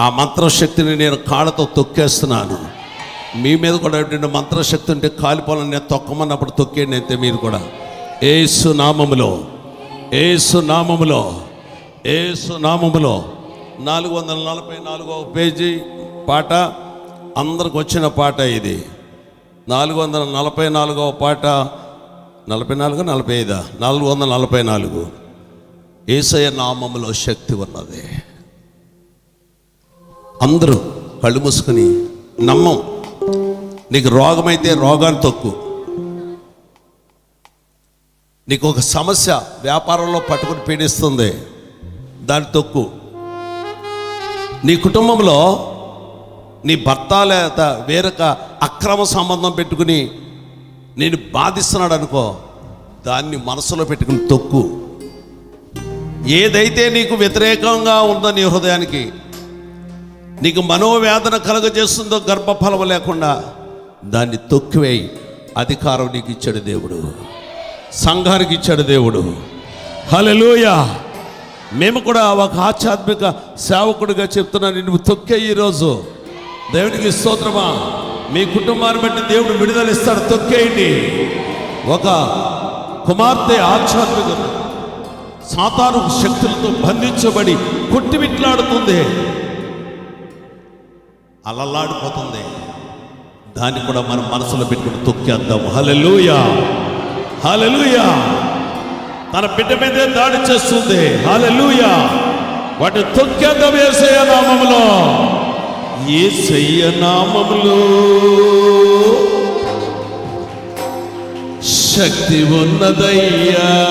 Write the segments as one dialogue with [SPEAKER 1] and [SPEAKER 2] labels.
[SPEAKER 1] ఆ మంత్రశక్తిని నేను కాళ్ళతో తొక్కేస్తున్నాను. మీ మీద కూడా ఎటువంటి మంత్రశక్తి ఉంటే కాలిపోవాలని నేను తొక్కమన్నప్పుడు తొక్కేయండి అయితే మీరు కూడా. ఏసు నామములో ఏసు నామములో ఏసు నామములో. నాలుగు వందల నలభై నాలుగో పేజీ పాట అందరికి వచ్చిన పాట ఇది. నాలుగు వందల నలభై నాలుగవ పాట నలభై నాలుగు నలభై ఐదా? నాలుగు వందల నలభై నాలుగు. ఏసయ నామములో శక్తి ఉన్నది. అందరూ కళ్ళు మూసుకుని నమ్మం. నీకు రోగమైతే రోగాన్ని తొక్కు నీకు ఒక సమస్య వ్యాపారంలో పట్టుకుని పీడిస్తుంది దాని తొక్కు నీ కుటుంబంలో నీ భర్త లేక వేరొక అక్రమ సంబంధం పెట్టుకుని నేను బాధిస్తున్నాడు అనుకో దాన్ని మనసులో పెట్టుకుని తొక్కు. ఏదైతే నీకు వ్యతిరేకంగా ఉందో నీ హృదయానికి నీకు మనోవేదన కలుగజేస్తుందో గర్భఫలం లేకుండా దాన్ని తొక్కివేయి. అధికారం నీకు ఇచ్చాడు దేవుడు. సంఘానికి ఇచ్చాడు దేవుడు. హల్లెలూయా. మేము కూడా ఒక ఆధ్యాత్మిక సేవకుడిగా చెప్తున్నాను నువ్వు తొక్కే ఈరోజు. దేవునికి స్తోత్రమా. మీ కుటుంబాన్ని బట్టి దేవుడు విడుదల ఇస్తాడు తొక్కేయండి. ఒక కుమార్తె ఆధ్యాత్మిక సాతాను శక్తులతో బంధించబడి కొట్టిమిట్లాడుతుంది. అలల్లాడిపోతుంది దాన్ని కూడా మనం మనసులో పెట్టుకుని తొక్కేద్దాం. హలెలూయా హలెలూయా తన బిడ్డ మీదే దాడి చేస్తుంది. హలెలూయా వాటి తొక్కేద్దాం ఏసయ్య నామంలో. ఏసయ్య నామంలో. శక్తి ఉన్నదయ్యా.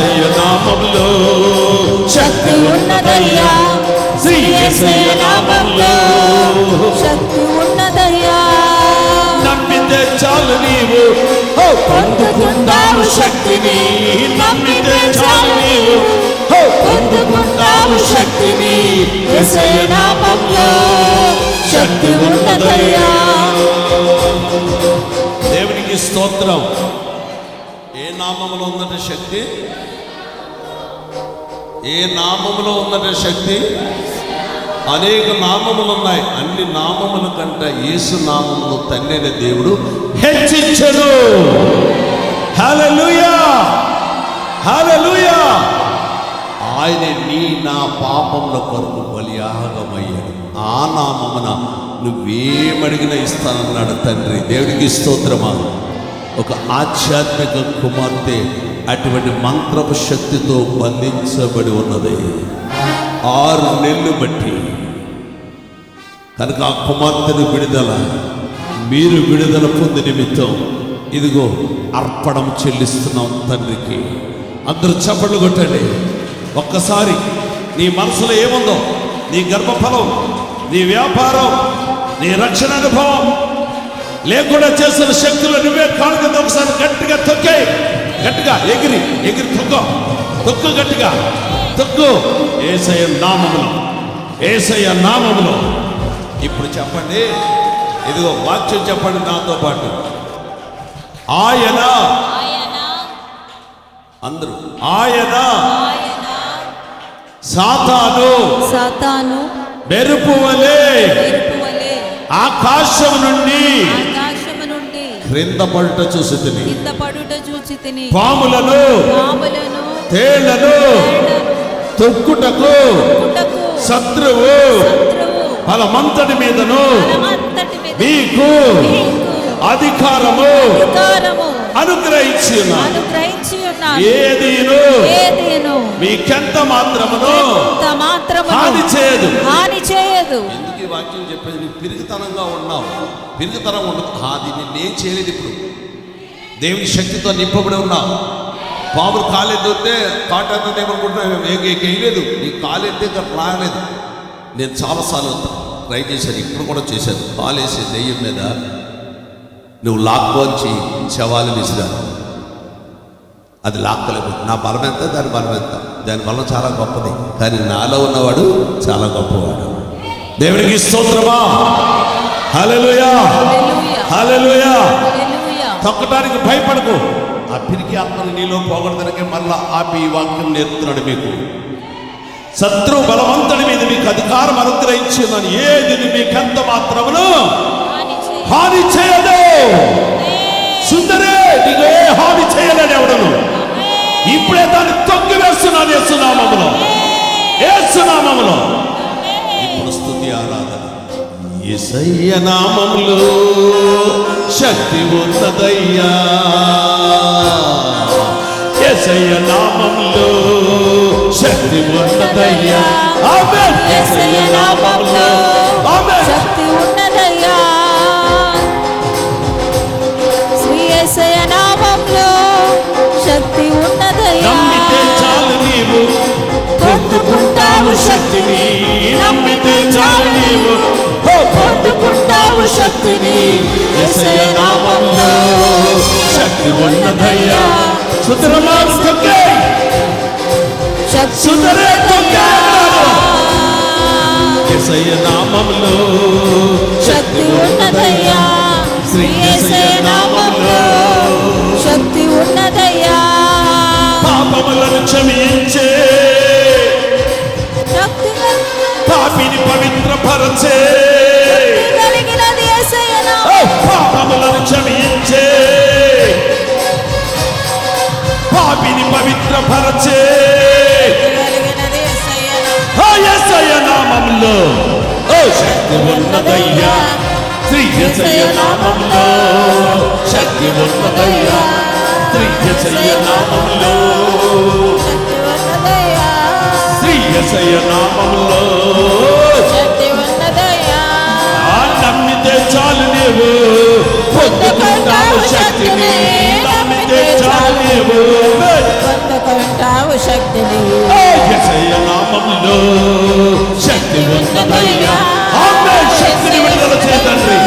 [SPEAKER 1] నామములో
[SPEAKER 2] శక్తి ఉన్నదయ్యా.
[SPEAKER 1] శ్రీ నామములో
[SPEAKER 2] శక్తి ఉన్నదయ్యా.
[SPEAKER 1] నమ్మితే చాలు నీవు. పొందుకుంటావు శక్తిని నమ్మితే చాలు నీవు. పొందుకుంటావు శక్తిని నామములో శక్తి ఉన్నదయ్యా. దేవునికి స్తోత్రం. నామంలో నామములో శక్తి? ఏ నామములో ఉందట శక్తి? అనేక నామములు ఉన్నాయి. అన్ని నామముల కంటే యేసు నామములు తండ్రిని దేవుడు హెచ్చించను హల్లెలూయా! హల్లెలూయా! ఆయన నీ నా పాపముల కొరకు బలియాగమయ్యాడు ఆ నామమున నువ్వేమడిగినా ఇస్తానన్నాడు తండ్రి. దేవుడికి స్తోత్రమా. ఒక ఆధ్యాత్మిక కుమార్తె అటువంటి మంత్రపు శక్తితో బంధించబడి ఉన్నది. ఆరు నెలలు బట్టి. కనుక ఆ కుమార్తెను విడుదల మీరు విడుదల పొంది నిమిత్తం ఇదిగో అర్పణం చెల్లిస్తున్నాం తండ్రికి. అందరూ చప్పట్లు కొట్టండి. ఒక్కసారి నీ మనసులో ఏముందో నీ గర్భఫలం నీ వ్యాపారం నీ రక్షణ అనుభవం లేకుండా చేసిన శక్తులు నువ్వే కాలు కింద ఒకసారి గట్టిగా తొక్కే. గట్టిగా ఎగిరి ఎగిరి తొక్కు. తొక్కు గట్టిగా. తొక్కు. ఏసయ్య నామములో. ఏసయ్య నామములో. ఇప్పుడు చెప్పండి. ఇదిగో వాక్యం చెప్పండి నాతో పాటు. ఆయన. అందరూ. ఆయన. సాతాను.
[SPEAKER 2] సాతాను.
[SPEAKER 1] మెరుపు వలె
[SPEAKER 2] మెరుపు వలె
[SPEAKER 1] ఆకాశం నుండి. క్రింద పడుట చూసి తిని.
[SPEAKER 2] కింద పడుట చూచి తిని.
[SPEAKER 1] పాములను
[SPEAKER 2] పాములను
[SPEAKER 1] తేళ్ళను తొక్కుటకు
[SPEAKER 2] పుట్టకు
[SPEAKER 1] శత్రువు
[SPEAKER 2] శత్రువు
[SPEAKER 1] బలమంతటి మీదను
[SPEAKER 2] బలమంతటి మీద
[SPEAKER 1] మీకు
[SPEAKER 2] మీకు
[SPEAKER 1] అధికారము
[SPEAKER 2] అధికారము
[SPEAKER 1] అనుగ్రహించి ఉన్నాను
[SPEAKER 2] అనుగ్రహించి ఉన్నాను
[SPEAKER 1] ఏదీను?
[SPEAKER 2] ఏదేను?
[SPEAKER 1] మీకెంత మాత్రమును?
[SPEAKER 2] ఎంత మాత్రము
[SPEAKER 1] హాని చేయదు.
[SPEAKER 2] హాని చేయదు.
[SPEAKER 1] ఈ వాక్యం చెప్పేది నీకు పిరుగుతనంగా ఉన్నావు. పిరుగుతనం ఉండదు అది నేనేం చేయలేదు ఇప్పుడు. దేవుని శక్తితో నింపబడి ఉన్నావు. పాములు కాలెత్తుంటే కాటేద్దాం ఏమనుకుంటున్నా వేయలేదు నీ కాలెత్తే ఇక్కడ రాలేదు. నేను చాలాసార్లు ట్రై చేశాను. ఇప్పుడు కూడా చేశాను. కాలేసే దెయ్యం మీద నువ్వు లాక్కోంచి శవాలు విసిరాను అది లాక్కలేదు నా బలం ఎంత దాని బలం ఎంత దాని బలం చాలా గొప్పది. కానీ నాలో ఉన్నవాడు చాలా గొప్పవాడు. దేవునికి స్తోత్రమా? హల్లెలూయా.
[SPEAKER 2] హల్లెలూయా.
[SPEAKER 1] తొక్కడానికి భయపడకు. ఆ పిరికి ఆత్మను నీలో పోగొడతానికి మళ్ళా ఆపి ఈ వాక్యం నేర్పుతున్నాడు మీకు. శత్రు బలవంతుడి మీద మీకు అధికారం అనుగ్రహించిందని ఏది మీకెంత మాత్రమును
[SPEAKER 2] హాని చేయదు.
[SPEAKER 1] సుందరే నీకు ఏ హాని చేయలేడు ఎవడను? ఇప్పుడే దాన్ని తొక్కి వేస్తున్నాను ఏసునామములో ఏసునామములో ఎసయ్య నామములో శక్తి ఉన్నదయ్యా. ఎసయ్య నామములో శక్తి ఉన్నదయ్యా.
[SPEAKER 2] నామములో
[SPEAKER 1] ఆమేన్.
[SPEAKER 2] శక్తి ఉన్నదయ్యా. శ్రీ యేసయ్య నామములో శక్తి ఉన్నదయ్యా.
[SPEAKER 1] నమ్మితే చాలు నీవు. పొందుకుంటావు శక్తిని. నమ్మితే చాలు నీవు. పొందుకుంటావు శక్తిని. శక్తి ఉన్నదయ్యా. సుతరమాను తొక్కే
[SPEAKER 2] శక్తి
[SPEAKER 1] తొక్కే
[SPEAKER 2] ఉన్నదయ్యా. శక్తి శ్రీ నామములో శక్తి ఉన్నదయ్యా.
[SPEAKER 1] పాపములను క్షమించే. పాపిని పవిత్రపరచే. ఓ,
[SPEAKER 2] నామం
[SPEAKER 1] పాపములను క్షమించే. పాపిని పవిత్రపరచే.
[SPEAKER 2] కలిగినది యేసయ్య నామం
[SPEAKER 1] ఓ శక్తి ఉన్నదయ్యా. శ్రీ యేసయ్య నామములో శక్తి ఉన్నదయ్యా. శ్రీ
[SPEAKER 2] శక్తి ఉన్నదయ్యా
[SPEAKER 1] శ్రీ యేసయ్య నామములో
[SPEAKER 2] శక్తి
[SPEAKER 1] నమ్మితే చాలు నీవు పొందుకుంటావు శక్తిని నమ్మితే చాలు నీవు
[SPEAKER 2] పొందుకుంటావు శక్తిని
[SPEAKER 1] ఎసయ్య నామంలో శక్తి ఉన్నదయ్యా ఆమె శక్తిని విడుదల చేతండి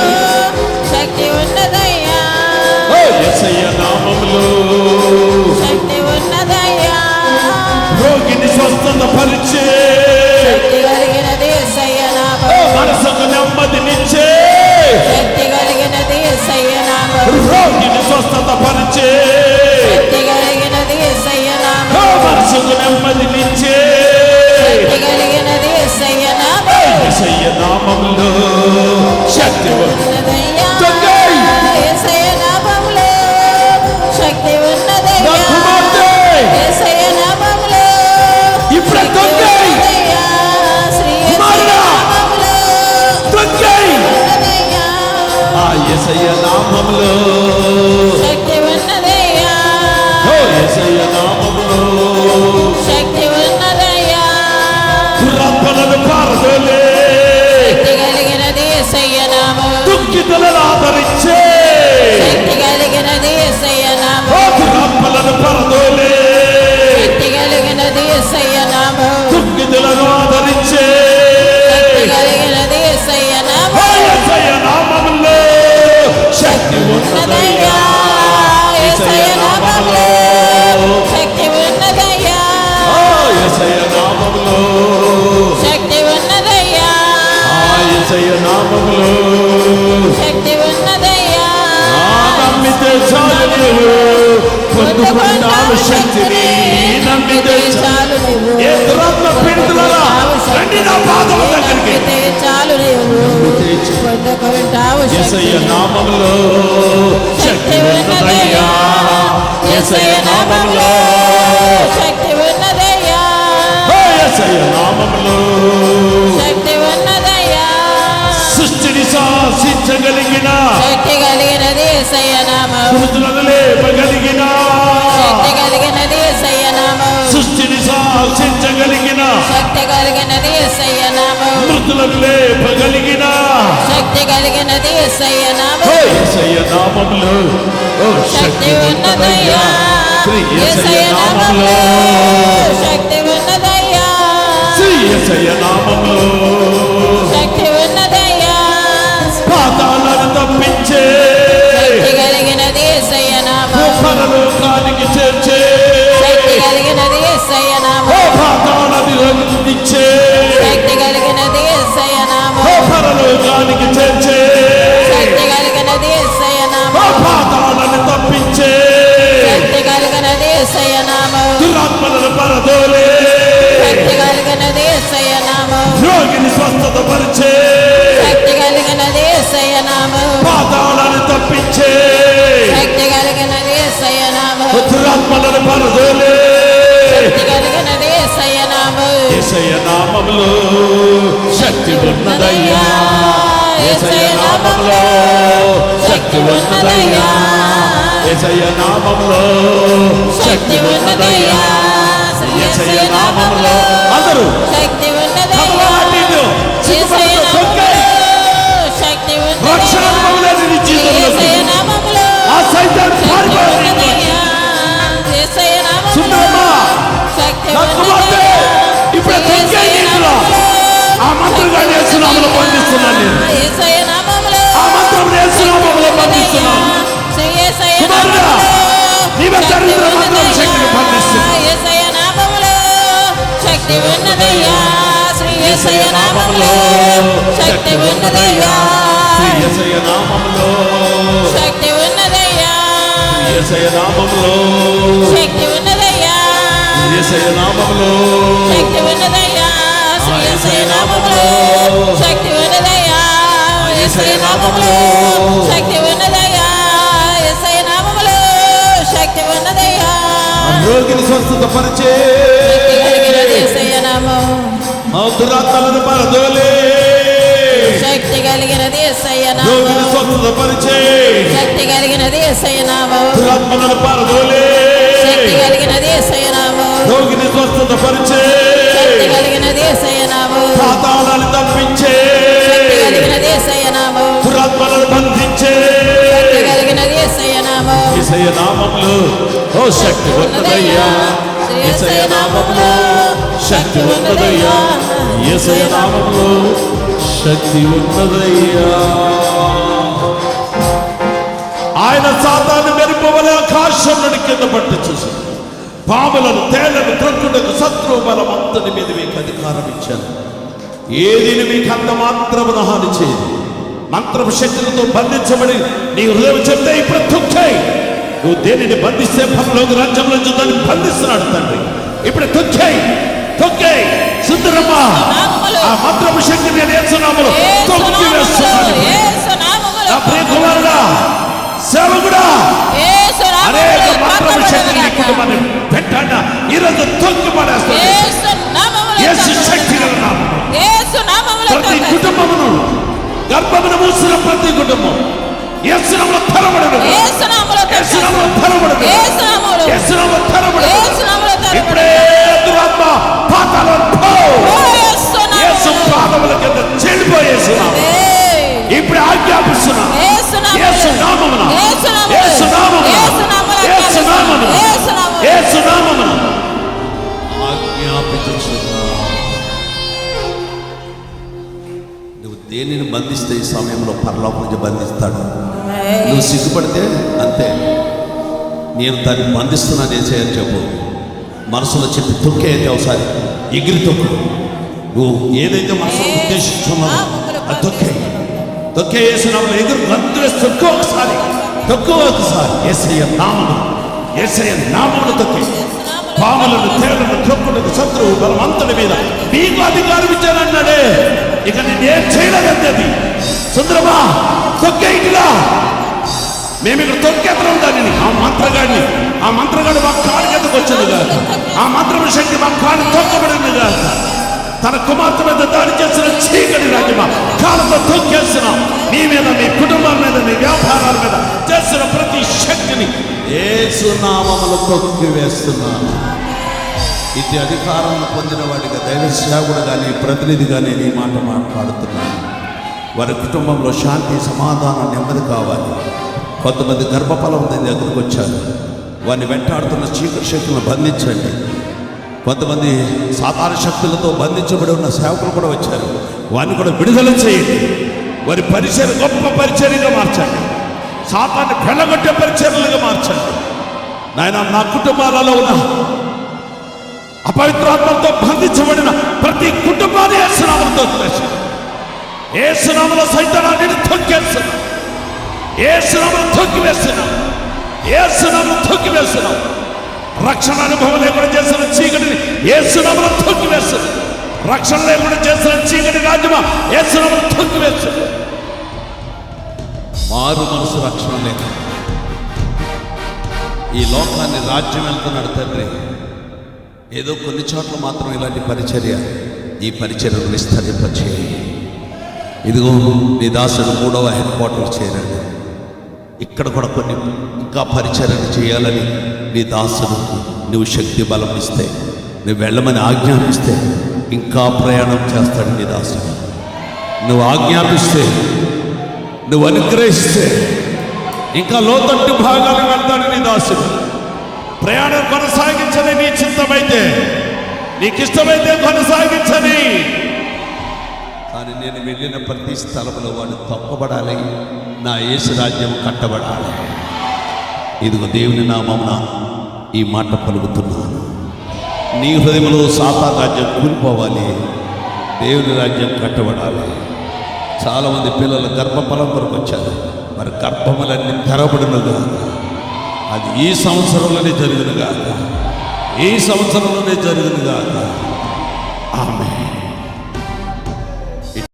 [SPEAKER 2] నామం యేసయ్య
[SPEAKER 1] నామములో శక్తి ఉంది.
[SPEAKER 2] ఉన్నదయ్యా
[SPEAKER 1] తొక్కేయ్.
[SPEAKER 2] యేసయ్య నామములో శక్తి శ్రీ
[SPEAKER 1] ఆ యేసయ్య నామములో దురాత్మలను రండి నా పాదం దగ్గరికి
[SPEAKER 2] శక్తిని.
[SPEAKER 1] నామములో శక్తి ఉన్నదయ్యా. యేసయ్య నామములో
[SPEAKER 2] శక్తి ఉన్నదయ్యా.
[SPEAKER 1] ఓ యేసయ్య నామములో
[SPEAKER 2] శక్తి ఉన్నదయ్యా
[SPEAKER 1] సృష్టిని శాసించగలిగిన
[SPEAKER 2] శక్తి కలిగినది నామం
[SPEAKER 1] లేపగలిగిన
[SPEAKER 2] శక్తి
[SPEAKER 1] సృష్టిని శాసించగలిగిన
[SPEAKER 2] శక్తి కలిగినది
[SPEAKER 1] మృతులను లేపగలిగిన
[SPEAKER 2] శక్తి కలిగినది
[SPEAKER 1] నామములో.
[SPEAKER 2] శక్తి ఉన్నదయ్యా.
[SPEAKER 1] నామములో.
[SPEAKER 2] శక్తి ఉన్నదయ్యా.
[SPEAKER 1] నామములో.
[SPEAKER 2] శక్తి ఉన్నదయ్యా.
[SPEAKER 1] పాతాలను తప్పించే.
[SPEAKER 2] శక్తి కలిగినది
[SPEAKER 1] పరలోకానికి చేర్చే.
[SPEAKER 2] శక్తి కలిగినది
[SPEAKER 1] ఓ
[SPEAKER 2] నామం. శక్తి
[SPEAKER 1] ఉన్నదయ్యా యేసయ్య నామములో శక్తి ఉన్నదయ్యా యేసయ్య నామములో అందరూ
[SPEAKER 2] శక్తి ఉన్నదయ్యా శక్తి
[SPEAKER 1] రక్షణ నీ జీవితంలో ఆ సైతాన్ని
[SPEAKER 2] శక్తి
[SPEAKER 1] పారిపోయి
[SPEAKER 2] ఉన్నదయ్యా యేసయ్య నామములో
[SPEAKER 1] సుందరమ్మా
[SPEAKER 2] శక్తి
[SPEAKER 1] నా కుమార్తె ఇప్పుడే తొక్కే నీటిలో. ఆ మంత్రగాన్ని వేస్తున్నాములో బంధిస్తున్నాను నేను.
[SPEAKER 2] యేసయ్య నామములో
[SPEAKER 1] ఆ మంత్రం వేస్తున్నాములో
[SPEAKER 2] యేసయ్య
[SPEAKER 1] కుమారుడా, నీవే చరిత్ర మంత్రం శక్తిని
[SPEAKER 2] శక్తి ఉన్నదయ్యా శ్రీ యేసయ్య నామములో శక్తి ఉన్నదయ్యా
[SPEAKER 1] శ్రీ యేసయ్య నామములో
[SPEAKER 2] శక్తి ఉన్నదయ్యా
[SPEAKER 1] యేసయ్య నామములో
[SPEAKER 2] శక్తి ఉన్నదయ్యా
[SPEAKER 1] యేసయ్య నామములో
[SPEAKER 2] శక్తి ఉన్నదయ్యా శ్రీ యేసయ్య నామములో శక్తి ఉన్నదయ్యా యేసయ్య నామములో శక్తి ఉన్నదయ్యా యేసయ్య నామములో శక్తి ఉన్నదయ్యా
[SPEAKER 1] రోగిని స్వస్థత పరిచే
[SPEAKER 2] యేసయ్య నామం.
[SPEAKER 1] ఆ దురాత్మలను పరదోలే.
[SPEAKER 2] శక్తి కలిగినది
[SPEAKER 1] రోగిని
[SPEAKER 2] నామం.
[SPEAKER 1] స్వస్థత పరిచే
[SPEAKER 2] శక్తి కలిగినది యేసయ్య నామం.
[SPEAKER 1] దురాత్మలను పరదోలే.
[SPEAKER 2] శక్తి కలిగినది నామం.
[SPEAKER 1] రోగిని స్వస్థత పరిచే పాతాళాన్ని తప్పించే దురాత్మలను బంధించే.
[SPEAKER 2] శక్తి కలిగినది యేసయ్య నామం.
[SPEAKER 1] యేసయ్య నామములో ఓ శక్తి ఉన్నదయ్యా. యేసయ్య నామములో శక్తి ఉన్నదయ్యా. యేసయ్య నామములో శక్తి ఉన్నదయ్యా. ఆయన సాతాను మెరుపవలే ఆకాశం నుండి కింద పట్టి చూసి పాములను తేళ్ళను త్రక్కుటకు శత్రువు బలం అంతటి మీద మీకు అధికారం ఇచ్చాను. ఏది మీకు అంత మాత్రమున హాని చేయదు. మంత్రపు శక్తులతో బంధించబడి నీ హృదయం చెప్తే ఇప్పుడు తుక్కాయి నువ్వు దేనిని బంధిస్తే పరలోక రాజ్యంలో నుంచి దాన్ని బంధిస్తున్నాడు తండ్రి. ఇప్పుడు తుక్కాయి తొక్కాయి సుందరమ్మ
[SPEAKER 2] యేసు
[SPEAKER 1] నామమున.
[SPEAKER 2] యేసు
[SPEAKER 1] నామమున.
[SPEAKER 2] యేసు
[SPEAKER 1] నామమున
[SPEAKER 2] యేసు
[SPEAKER 1] నామమున. నువ్వు దేనిని బంధిస్తే ఈ సమయంలో పరలోకం నుంచి బంధిస్తాడు? నువ్వు సిగ్గుపడితే అంతే. నేను దాన్ని బంధిస్తున్నాను చేసేయని చెప్పు. మనసులో చెప్పి తొక్కే అయితే ఒకసారి. ఎగిరి తొక్కు. నువ్వు ఏదైతే మనసులో ఉద్దేశిస్తున్నావో అది తొక్కే. తొక్కే వేసినప్పుడు ఎదురు గంతులు తొక్కు ఒకసారి తొక్కు ఒకసారి ఏసయ్య నామను ఏసయ్య నామను తొక్కే. పాములను తేళ్ళను తొక్కులకు శత్రువు బలవంతుడి మీద మీకు అధికారం ఇచ్చానన్నాడే ఇక నేనేం చేయలేదండి సుందరమా తొక్కే ఇటుగా. మేము ఇక్కడ తొక్కేతనం దానిని. ఆ మంత్రగాడిని ఆ మంత్రగాడు మా కాడి కిందకు వచ్చింది కాదు. ఆ మంత్రము శక్తి మా కాడి తొక్కబడింది కాదు. తన కుమార్తె మీద దాడి చేసిన చీకటి రాజ్యమా? కాళ్ళతో నీ మీద మీ కుటుంబం మీద మీ వ్యాపారాల మీద చేసిన ప్రతి శక్తిని ఏసునామములు తొక్కి వేస్తున్నాను ఇది అధికారాన్ని పొందిన వాడిగా దైవ సేవకుడు కానీ ప్రతినిధి కానీ నీ మాట మాట్లాడుతున్నాను. వారి కుటుంబంలో శాంతి సమాధానం నెమ్మది కావాలి. కొంతమంది గర్భఫలం ఉంది దగ్గరకు వచ్చారు. వారిని వెంటాడుతున్న చీకటి శక్తులను బంధించండి. కొంతమంది సాధారణ శక్తులతో బంధించబడి ఉన్న సేవకులు కూడా వచ్చారు. వారిని కూడా విడుదల చేయండి. వారి పరిచయం గొప్ప పరిచర్యగా మార్చండి. సాతాన్ని వెళ్ళగొట్టే పరిచర్యలుగా మార్చండి. నాయన నా కుటుంబాలలో ఉన్న అపవిత్రాత్మలతో బంధించబడిన ప్రతి కుటుంబాన్ని ఏసునామంతో ఏసునామలో సైతాన్ని తొక్కేస్తున్నాం ఏసునామను తొక్కి వేస్తున్నాం ఏసునామను తొక్కి వేస్తున్నాం రక్షణ అనుభవం లేకుండా చేసిన చీకటిని ఏసునామను తొక్కి వేస్తున్నాం రక్షణ లేకుండా చేసిన చీకటి రాజ్యమా ఏసునామను తొక్కి వేస్తున్నాం మారు మనసు రక్షణ లేక ఈ లోకాన్ని రాజ్యం వెళ్తున్నాడు తండ్రి ఏదో కొన్ని చోట్ల మాత్రం ఇలాంటి పరిచర్య. ఈ పరిచర్యను విస్తరింపచేయండి ఇదిగో నీ దాసుడు మూడవ హెడ్ క్వార్టర్ చేరాడు. ఇక్కడ కూడా కొన్ని ఇంకా పరిచరణ చేయాలని నీ దాసుడు నువ్వు శక్తి బలం ఇస్తే నువ్వు వెళ్ళమని ఆజ్ఞాపిస్తే ఇంకా ప్రయాణం చేస్తాడు నీ దాసుడు. నువ్వు ఆజ్ఞాపిస్తే నువ్వు అనుగ్రహిస్తే ఇంకా లోతట్టు భాగాలు వెళ్తాడు నీ దాసుడు. ప్రయాణం కొనసాగించని నీ చిత్తమైతే నీకు ఇష్టమైతే కొనసాగించని. కానీ నేను వెళ్ళిన ప్రతి స్థలంలో వాడు తప్పబడాలి. నా యేసు రాజ్యం కట్టబడాలి. ఇదిగో దేవుని నామమున ఈ మాట పలుకుతున్నాను. నీ హృదయంలో సాతా రాజ్యం కూలిపోవాలి. దేవుని రాజ్యం కట్టబడాలి. చాలామంది పిల్లలు గర్భఫలం కొరకు వచ్చారు. మరి గర్భములన్నీ తెరబడినగా అది ఈ సంవత్సరంలోనే జరుగునుగా ఈ సంవత్సరంలోనే జరుగునుగా ఆమె